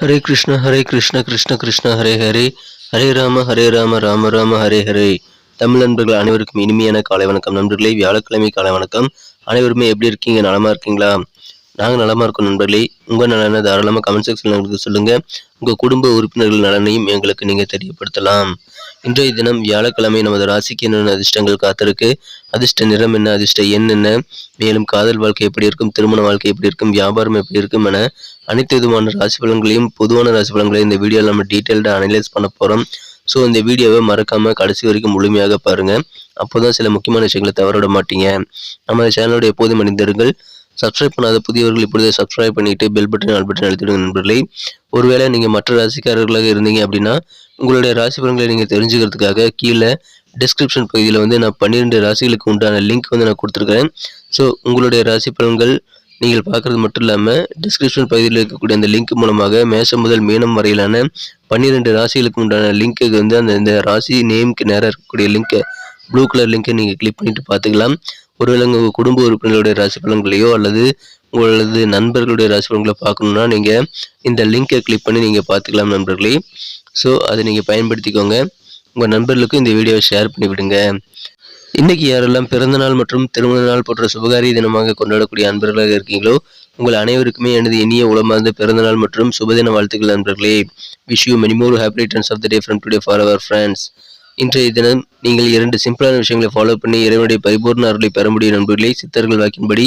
ஹரே கிருஷ்ண ஹரே கிருஷ்ண கிருஷ்ண கிருஷ்ண ஹரே ஹரே ஹரே ராம ஹரே ராம ராம ராம ஹரே ஹரே தமிழ் நண்பர்கள் அனைவருக்கும் இனிமையான காலை வணக்கம். நண்பர்களே வியாழக்கிழமை காலை வணக்கம். அனைவருமே எப்படி இருக்கீங்க? நலமா இருக்கீங்களா? நாங்கள் நலமா இருக்கோம் நண்பர்களே. உங்கள் நலனை தாராளமாக கமெண்ட் செக்ஷன் எங்களுக்கு சொல்லுங்கள் உங்கள் குடும்ப உறுப்பினர்கள் நலனையும் எங்களுக்கு நீங்கள் தெரியப்படுத்தலாம். இன்றைய தினம் வியாழக்கிழமை நமது ராசிக்கு என்னென்ன அதிர்ஷ்டங்கள் காத்திருக்கு? அதிர்ஷ்ட நிறம் என்ன? அதிர்ஷ்ட எண் என்ன? மேலும் காதல் வாழ்க்கை எப்படி இருக்கும்? திருமண வாழ்க்கை எப்படி இருக்கும்? வியாபாரம் எப்படி இருக்கும் என அனைத்து விதமான ராசி பலன்களையும் பொதுவான ராசி பலன்களையும் இந்த வீடியோவில் நம்ம டீட்டெயில்டாக அனலைஸ் பண்ண போகிறோம் ஸோ இந்த வீடியோவை மறக்காமல் கடைசி வரைக்கும் முழுமையாக பாருங்கள் அப்போ தான் சில முக்கியமான விஷயங்களை தவற விட மாட்டீங்க. நம்ம சேனலோட எப்போதும் மனிதர்கள் சப்ஸ்கிரைப் பண்ணாத புதியவர்கள் இப்பொழுதே சப்ஸ்கிரைப் பண்ணிவிட்டு பெல் பட்டன் ஆல் பட்டன் அழுத்திடுங்க நண்பர்களே. ஒருவேளை நீங்கள் மற்ற ராசிக்காரர்களாக இருந்தீங்க அப்படின்னா உங்களுடைய ராசி பலன்களை நீங்கள் தெரிஞ்சுக்கிறதுக்காக கீழே டிஸ்கிரிப்ஷன் பகுதியில் வந்து நான் பன்னிரெண்டு ராசிகளுக்கு உண்டான லிங்க் வந்து நான் கொடுத்துருக்கேன் ஸோ உங்களுடைய ராசி பலன்கள் நீங்கள் பார்க்குறது மட்டும் இல்லாமல் டிஸ்கிரிப்ஷன் பகுதியில் இருக்கக்கூடிய அந்த லிங்க் மூலமாக மேஷம் முதல் மீனம் வரையிலான பன்னிரெண்டு ராசிகளுக்கு உண்டான லிங்க்கு வந்து அந்த இந்த ராசி நேமுக்கு நேராக இருக்கக்கூடிய லிங்க்கை ப்ளூ கலர் லிங்கை நீங்கள் கிளிக் பண்ணிட்டு பார்த்துக்கலாம். ஒருவேளை உங்கள் குடும்ப உறுப்பினர்களுடைய ராசி பலன்களையோ அல்லது உங்களது நண்பர்களுடைய ராசி பலன்களை பார்க்கணுன்னா நீங்கள் இந்த லிங்க்கை கிளிக் பண்ணி நீங்கள் பார்த்துக்கலாம் நண்பர்களே. ஸோ அதை நீங்கள் பயன்படுத்திக்கோங்க. உங்கள் நண்பர்களுக்கும் இந்த வீடியோவை ஷேர் பண்ணிவிடுங்க. இன்னைக்கு யாரெல்லாம் பிறந்தநாள் மற்றும் திருமண நாள் போன்ற சுபகாரிய தினமாக கொண்டாடக்கூடிய அன்பர்களாக இருக்கீங்களோ உங்கள் அனைவருக்குமே எனது இனிய உளமார்ந்த பிறந்தநாள் மற்றும் சுபதின வாழ்த்துக்கள் நண்பர்களே wish you many more happy returns of the day from today for our friends இன்றைய தினம் நீங்கள் இரண்டு சிம்பிளான விஷயங்களை ஃபாலோ பண்ணி இறைவனுடைய பரிபூர்ண அருளை பெற முடியும் நண்பர்களே. சித்தர்கள் வாக்கின்படி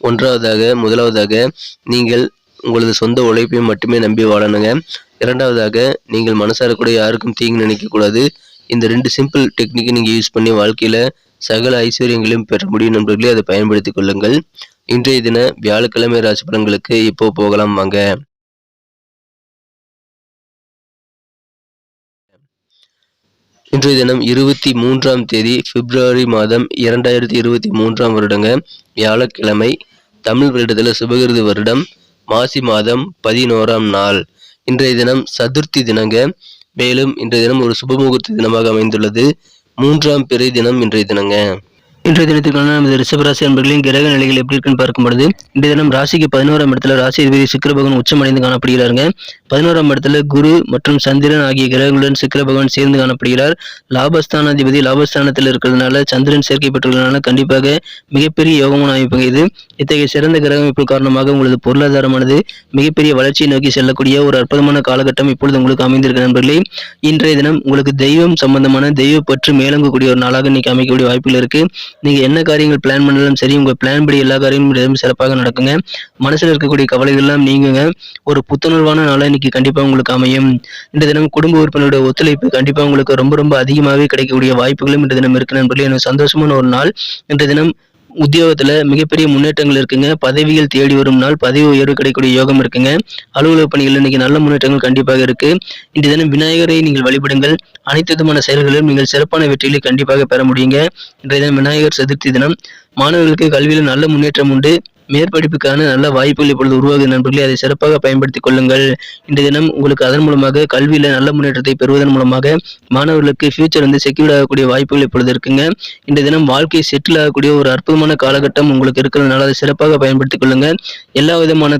ஒன்றாவதாக முதலாவதாக நீங்கள் உங்களது சொந்த உழைப்பையும் மட்டுமே நம்பி வாழணுங்க. இரண்டாவதாக நீங்கள் மனசார கூட யாருக்கும் தீங்கு நினைக்கக்கூடாது இந்த ரெண்டு சிம்பிள் டெக்னிக்கை நீங்கள் யூஸ் பண்ணி வாழ்க்கையில் சகல ஐஸ்வர்யங்களையும் பெற முடியும் நண்பர்களே அதை பயன்படுத்திக் கொள்ளுங்கள். இன்றைய தின வியாழக்கிழமை ராசி பலன்களுக்கு இப்போ போகலாம் வாங்க. இன்றைய தினம் இருபத்தி மூன்றாம் தேதி பிப்ரவரி மாதம் இரண்டாயிரத்தி இருபத்தி மூன்றாம் வருடங்க வியாழக்கிழமை தமிழ் வருடத்தில் சுபகிருது வருடம் மாசி மாதம் பதினோராம் நாள். இன்றைய தினம் சதுர்த்தி தினங்க மேலும் இன்றைய தினம் ஒரு சுபமுகூர்த்த தினமாக அமைந்துள்ளது. மூன்றாம் பிறை தினம் இன்றைய தினங்க. இன்றைய தினத்துக்கான நமது ரிஷபராசி அன்பர்களின் கிரக நிலைகள் எப்படி இருக்குன்னு பார்க்கும் பொழுது இன்றைய தினம் ராசிக்கு பதினோராம் இடத்துல ராசி அதிபதி சுக்கிர பகவான் உச்சமடைந்து காணப்படுகிறாருங்க. பதினோராம் இடத்துல குரு மற்றும் சந்திரன் ஆகிய கிரகங்களுடன் சுக்கிர பகவான் சேர்ந்து காணப்படுகிறார். லாபஸ்தானாதிபதி லாபஸ்தானத்தில் இருக்கிறதுனால சந்திரன் சேர்க்கை பெற்றுள்ளதுனால கண்டிப்பாக மிகப்பெரிய யோகமான அமைப்பு இது. இத்தகைய சிறந்த கிரக அமைப்பு காரணமாக உங்களது பொருளாதாரமானது மிகப்பெரிய வளர்ச்சியை நோக்கி செல்லக்கூடிய ஒரு அற்புதமான காலகட்டம் இப்பொழுது உங்களுக்கு அமைந்திருக்க நண்பர்களே. இன்றைய தினம் உங்களுக்கு தெய்வம் சம்பந்தமான தெய்வ பற்று மேலங்கக்கூடிய ஒரு நாளாக இன்னைக்கு அமைக்கக்கூடிய வாய்ப்புகள் இருக்கு. நீங்க என்ன காரியங்கள் பிளான் பண்ணாலும் சரி உங்க பிளான் படி எல்லா காரியங்களும் சிறப்பாக நடக்குங்க. மனசுல இருக்கக்கூடிய கவலைகள் எல்லாம் நீங்குங்க. ஒரு புத்துணர்வான நாளா இன்னைக்கு கண்டிப்பா உங்களுக்கு அமையும். இந்த தினம் குடும்ப உறுப்பினருடைய ஒத்துழைப்பு கண்டிப்பா உங்களுக்கு ரொம்ப ரொம்ப அதிகமாகவே கிடைக்கக்கூடிய வாய்ப்புகளும் இந்த தினம் இருக்கு நண்பர்களே. எனக்கு சந்தோஷமான ஒரு நாள். இந்த தினம் உத்தியோகத்தில் மிகப்பெரிய முன்னேற்றங்கள் இருக்குங்க. பதவிகள் தேடி வரும் நாள் பதவி உயர்வு கிடைக்கக்கூடிய யோகம் இருக்குங்க. அலுவலக பணிகள் இன்னைக்கு நல்ல முன்னேற்றங்கள் கண்டிப்பாக இருக்கு. இன்று தினம் விநாயகரை நீங்கள் வழிபடுங்கள். அனைத்து விதமான செயல்களிலும் நீங்கள் சிறப்பான வெற்றிகளை கண்டிப்பாக பெற முடியுங்க. இன்றைய தினம் விநாயகர் சதுர்த்தி தினம். மாணவர்களுக்கு கல்வியில் நல்ல முன்னேற்றம் உண்டு. மேற்படிப்புக்கான நல்ல வாய்ப்புகள் இப்பொழுது உருவாகுது நண்பர்களே அதை சிறப்பாக பயன்படுத்திக் கொள்ளுங்கள். இந்த தினம் உங்களுக்கு அதன் மூலமாக கல்வியில நல்ல முன்னேற்றத்தை பெறுவதன் மூலமாக மாணவர்களுக்கு ஃபியூச்சர் வந்து செக்யூர்ட் ஆகக்கூடிய வாய்ப்புகள் இப்பொழுது இருக்குங்க. இந்த தினம் வாழ்க்கை செட்டில் ஆகக்கூடிய ஒரு அற்புதமான காலகட்டம் உங்களுக்கு இருக்கிறதுனால அதை சிறப்பாக பயன்படுத்திக் கொள்ளுங்க. எல்லா விதமான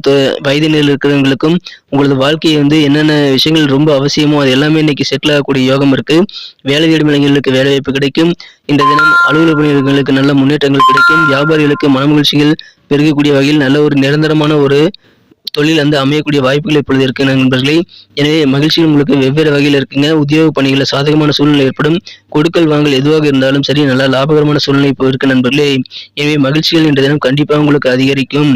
வயதினில் இருக்கிறவங்களுக்கும் உங்களது வாழ்க்கையை வந்து என்னென்ன விஷயங்கள் ரொம்ப அவசியமோ அது எல்லாமே இன்னைக்கு செட்டில் ஆகக்கூடிய யோகம் இருக்கு. வேலை தேடும் இளைஞர்களுக்கு வேலை வாய்ப்பு கிடைக்கும். இந்த தினம் அலுவலக பணியாளர்களுக்கு நல்ல முன்னேற்றங்கள் கிடைக்கும். வியாபாரிகளுக்கு மனமகிழ்ச்சிகள் பெருகக்கூடிய வகையில் நல்ல ஒரு நிரந்தரமான ஒரு தொழில் வந்து அமையக்கூடிய வாய்ப்புகள் இப்பொழுது இருக்கு. நண்பர்களே எனவே மகிழ்ச்சிகள் உங்களுக்கு வெவ்வேறு வகையில் இருக்குங்க. உத்தியோக பணிகளில் சாதகமான சூழ்நிலை ஏற்படும். கொடுக்கல் வாங்கல் எதுவாக இருந்தாலும் சரி நல்லா லாபகரமான சூழ்நிலை இப்போ இருக்கு நண்பர்களே. எனவே மகிழ்ச்சிகள் இன்றைய தினம் கண்டிப்பாக உங்களுக்கு அதிகரிக்கும்.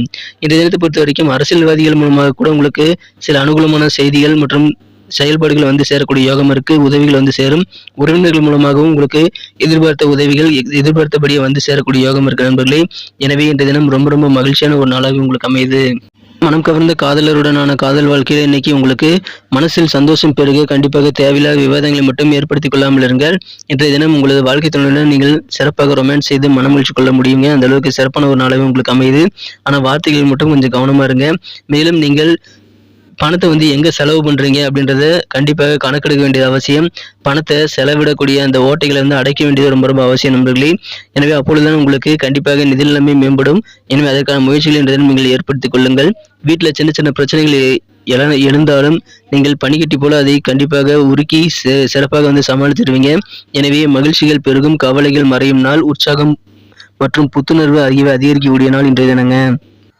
இந்த தினத்தை பொறுத்த வரைக்கும் அரசியல்வாதிகள் மூலமாக கூட உங்களுக்கு சில அனுகூலமான செய்திகள் மற்றும் செயல்பாடுகள் வந்து சேரக்கூடிய யோகம் இருக்கு. உதவிகள் வந்து சேரும். உறவினர்கள் மூலமாகவும் உங்களுக்கு எதிர்பார்த்த உதவிகள் எதிர்பார்த்தபடியே வந்து சேரக்கூடிய யோகம் இருக்கு நண்பர்களே. எனவே இன்றைய தினம் ரொம்ப ரொம்ப மகிழ்ச்சியான ஒரு நாளாக உங்களுக்கு அமையுது. மனம் கவர்ந்த காதலருடனான காதல் வாழ்க்கையில் இன்னைக்கு உங்களுக்கு மனசில் சந்தோஷம் பெருக கண்டிப்பாக தேவையில்லாத விவாதங்களை மட்டும் ஏற்படுத்திக் கொள்ளாமல் இருங்கள். இன்றைய தினம் உங்களது வாழ்க்கை துணையுடன் நீங்கள் சிறப்பாக ரொமான்ஸ் செய்து மனமகிழ்ச்சி கொள்ள முடியுங்க. அந்த அளவுக்கு சிறப்பான ஒரு நாளாகவே உங்களுக்கு அமையுது. ஆனால் வார்த்தைகள் மட்டும் கொஞ்சம் கவனமா இருங்க. மேலும் நீங்கள் பணத்தை வந்து எங்கே செலவு பண்ணுறீங்க அப்படின்றத கண்டிப்பாக கணக்கெடுக்க வேண்டியது அவசியம். பணத்தை செலவிடக்கூடிய அந்த ஓட்டைகளை வந்து அடைக்க வேண்டியது ரொம்ப ரொம்ப அவசியம் நண்பர்களே. எனவே அப்பொழுதுதான் உங்களுக்கு கண்டிப்பாக நிதி நிலைமை மேம்படும். எனவே அதற்கான முயற்சிகள் என்றதை நீங்கள் ஏற்படுத்திக் கொள்ளுங்கள். வீட்டில் சின்ன சின்ன பிரச்சனைகள் எழ- எழுந்தாலும் நீங்கள் பனிக்கட்டி போல அதை கண்டிப்பாக உருக்கி சிறப்பாக வந்து சமாளித்திடுவீங்க எனவே மகிழ்ச்சிகள் பெருகும் கவலைகள் மறையும் நாள். உற்சாகம் மற்றும் புத்துணர்வு ஆகியவை அதிகரிக்கக்கூடிய நாள் இன்றைய தினங்க.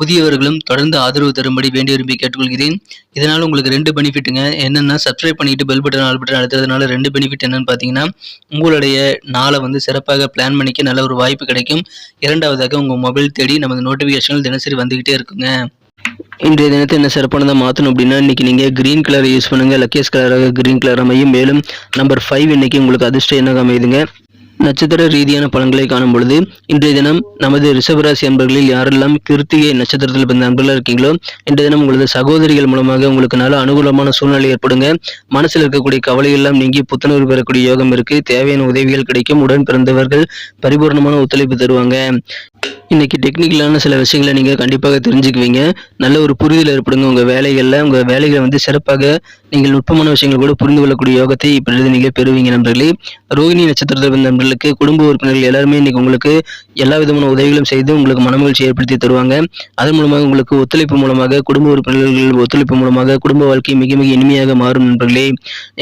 புதியவர்களும் தொடர்ந்து ஆதரவு தரும்படி வேண்டி விரும்பி கேட்டுக்கொள்கிறேன். இதனால் உங்களுக்கு ரெண்டு பெனிஃபிட்டுங்க. என்னென்னா சப்ஸ்கிரைப் பண்ணிட்டு பெல் பட்டன் ஆல் பட்டன் அழுத்துறதுனால ரெண்டு பெனிஃபிட் என்னன்னு பார்த்தீங்கன்னா உங்களுடைய நாளை வந்து சிறப்பாக பிளான் பண்ணிக்க நல்ல ஒரு வாய்ப்பு கிடைக்கும். இரண்டாவதாக உங்கள் மொபைல் தேடி நமது நோட்டிஃபிகேஷன்கள் தினசரி வந்துக்கிட்டே இருக்குங்க. இன்றைய தினத்தை என்ன சிறப்பானதாக மாற்றணும் அப்படின்னா இன்னைக்கு நீங்கள் கிரீன் கலர் யூஸ் பண்ணுங்கள் லக்கேஸ் கலராக கிரீன் கலர் அமையும். மேலும் நம்பர் ஃபைவ் இன்னைக்கு உங்களுக்கு அதிர்ஷ்டம் என்ன அமையுதுங்க. நட்சத்திர ரீதியான பலன்களை காணும் பொழுது இன்றைய தினம் நமது ரிஷபராசி அன்பர்களில் யாரெல்லாம் கிருத்திகை நட்சத்திரத்தில் பிறந்த அன்பர்களாக இருக்கீங்களோ இன்றைய தினம் உங்களது சகோதரிகள் மூலமாக உங்களுக்கு நல்ல அனுகூலமான சூழ்நிலை ஏற்படுங்க. மனசில் இருக்கக்கூடிய கவலை எல்லாம் நீங்கி புத்துணர்வு பெறக்கூடிய யோகம் இருக்கு. தேவையான உதவிகள் கிடைக்கும். உடன் பிறந்தவர்கள் பரிபூர்ணமான ஒத்துழைப்பு தருவாங்க. இன்னைக்கு டெக்னிக்கலான சில விஷயங்களை நீங்கள் கண்டிப்பாக தெரிஞ்சுக்குவீங்க. நல்ல ஒரு புரிதல் ஏற்படுங்க. உங்கள் வேலைகளில் உங்கள் வேலைகளை வந்து சிறப்பாக நீங்கள் நுட்பமான விஷயங்கள் கூட புரிந்து கொள்ளக்கூடிய யோகத்தை இப்பொழுது நீங்கள் பெறுவீங்க நண்பர்களே. ரோஹிணி நட்சத்திரத்தில் வந்த நண்பர்களுக்கு குடும்ப உறுப்பினர்கள் எல்லாருமே இன்னைக்கு உங்களுக்கு எல்லா விதமான உதவிகளும் செய்து உங்களுக்கு மனமகிழ்ச்சி ஏற்படுத்தி தருவாங்க. அதன் மூலமாக உங்களுக்கு ஒத்துழைப்பு மூலமாக குடும்ப உறுப்பினர்கள் ஒத்துழைப்பு மூலமாக குடும்ப வாழ்க்கை மிக மிக இனிமையாக மாறும் நண்பர்களே.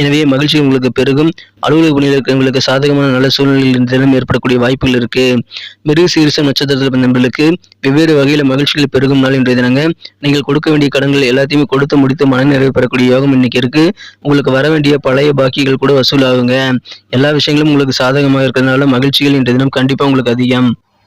எனவே மகிழ்ச்சி உங்களுக்கு பெருகும். அலுவலக பணியில் இருக்கிறவங்களுக்கு சாதகமான நல்ல சூழ்நிலையில் தினம் ஏற்படக்கூடிய வாய்ப்புகள் இருக்கு. மிருக சீரிசம் நட்சத்திரத்தில் நண்பர்களுக்கு வெவ்வேறு வகையில் மகிழ்ச்சிகள் பெருகும் நாள் இன்றைய தினங்க. நீங்கள் கொடுக்க வேண்டிய கடன்கள் எல்லாத்தையுமே கொடுத்து முடித்து மனநிறைவு பெறக்கூடிய யோகம் இன்னைக்கு இருக்கு. உங்களுக்கு வர வேண்டிய பழைய பாக்கிகள் கூட வசூலாகுங்க. எல்லா விஷயங்களும் உங்களுக்கு சாதகமாக இருக்கிறதுனால மகிழ்ச்சிகள் இன்றைய தினம் கண்டிப்பாக உங்களுக்கு அதிகம்.